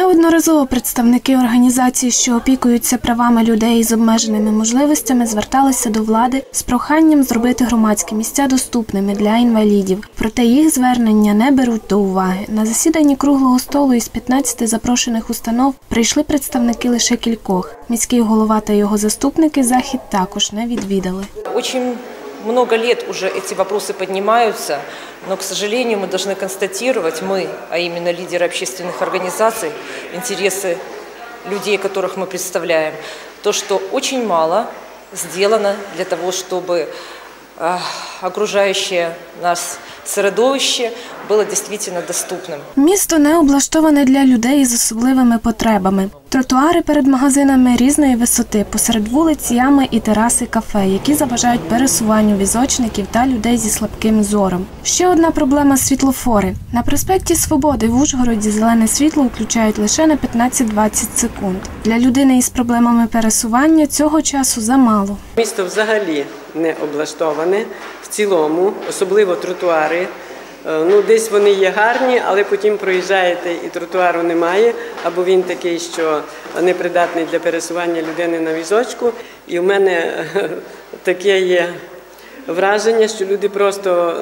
Неодноразово представники організацій, що опікуються правами людей з обмеженими можливостями, зверталися до влади з проханням зробити громадські місця доступними для інвалідів. Проте їх звернення не беруть до уваги. На засіданні круглого столу із 15 запрошених установ прийшли представники лише кількох. Міський голова та його заступники захід також не відвідали. Очень много лет уже эти вопросы поднимаются, но, к сожалению, мы должны констатировать, мы, а именно лидеры общественных организаций, интересы людей, которых мы представляем, то, что очень мало сделано для того, чтобы окружающее нас средовище было действительно доступным. Місто не облаштоване для людей з особливими потребами. Тротуари перед магазинами різної висоти, посеред вулиць, ями і тераси кафе, які заважають пересуванню візочників та людей зі слабким зором. Ще одна проблема світлофори. На проспекті Свободи в Ужгороді зелене світло включають лише на 15-20 секунд. Для людини із проблемами пересування цього часу замало. Місто взагалі не облаштоване в цілому, особливо тротуари. Е, Ну, десь вони є гарні, але потім проїжджаєте і тротуару немає, або він такий, що непридатний для пересування людини на візочку. І в мене е, таке є враження, що люди просто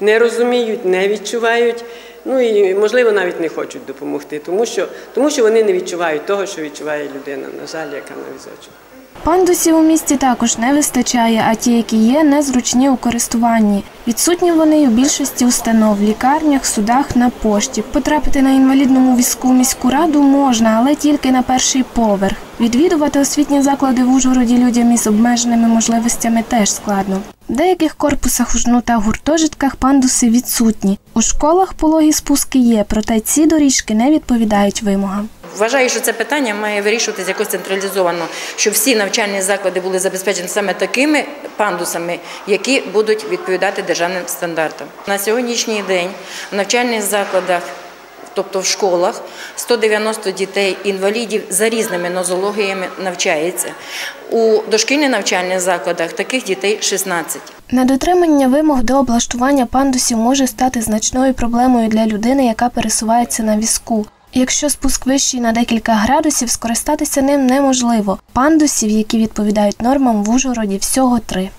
не розуміють, не відчувають. Ну і можливо навіть не хочуть допомогти, тому що, тому що вони не відчувають того, що відчуває людина, на жаль, яка на візочку. Пандусів у місті також не вистачає, а ті, які є, незручні у користуванні. Відсутні вони у більшості установ, лікарнях, судах, на пошті. Потрапити на інвалідному візку міську раду можна, але тільки на перший поверх. Відвідувати освітні заклади в Ужгороді людям із обмеженими можливостями теж складно. В деяких корпусах жну та гуртожитках пандуси відсутні. У школах пологі спуски є, проте ці доріжки не відповідають вимогам. Вважаю, що це питання має вирішуватися якось централізовано, щоб всі навчальні заклади були забезпечені саме такими пандусами, які будуть відповідати державним стандартам. На сьогоднішній день в навчальних закладах, тобто в школах, 190 дітей інвалідів за різними нозологіями навчається. У дошкільних навчальних закладах таких дітей 16. Недотримання вимог до облаштування пандусів може стати значною проблемою для людини, яка пересувається на візку. Якщо спуск вищий на декілька градусів, скористатися ним неможливо. Пандусів, які відповідають нормам в Ужгороді, всього три.